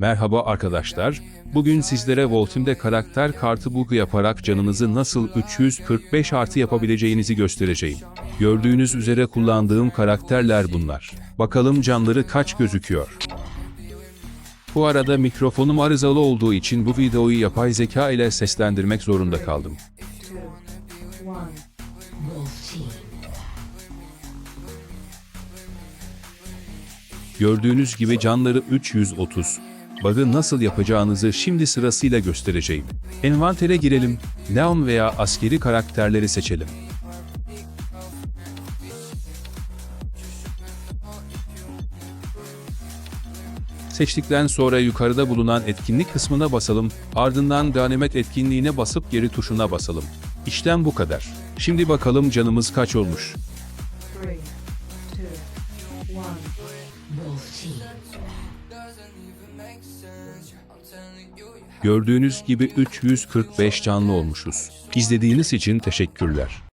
Merhaba arkadaşlar, bugün sizlere Voltim'de karakter kartı bulgu yaparak canınızı nasıl 345 artı yapabileceğinizi göstereceğim. Gördüğünüz üzere kullandığım karakterler bunlar. Bakalım canları kaç gözüküyor. Bu arada mikrofonum arızalı olduğu için bu videoyu yapay zeka ile seslendirmek zorunda kaldım. Gördüğünüz gibi canları 330. Bug'ı nasıl yapacağınızı şimdi sırasıyla göstereceğim. Envantere girelim. Neon veya askeri karakterleri seçelim. Seçtikten sonra yukarıda bulunan etkinlik kısmına basalım, ardından ganimet etkinliğine basıp geri tuşuna basalım. İşlem bu kadar. Şimdi bakalım canımız kaç olmuş. Three, two, one. Gördüğünüz gibi 345 canlı olmuşuz. İzlediğiniz için teşekkürler.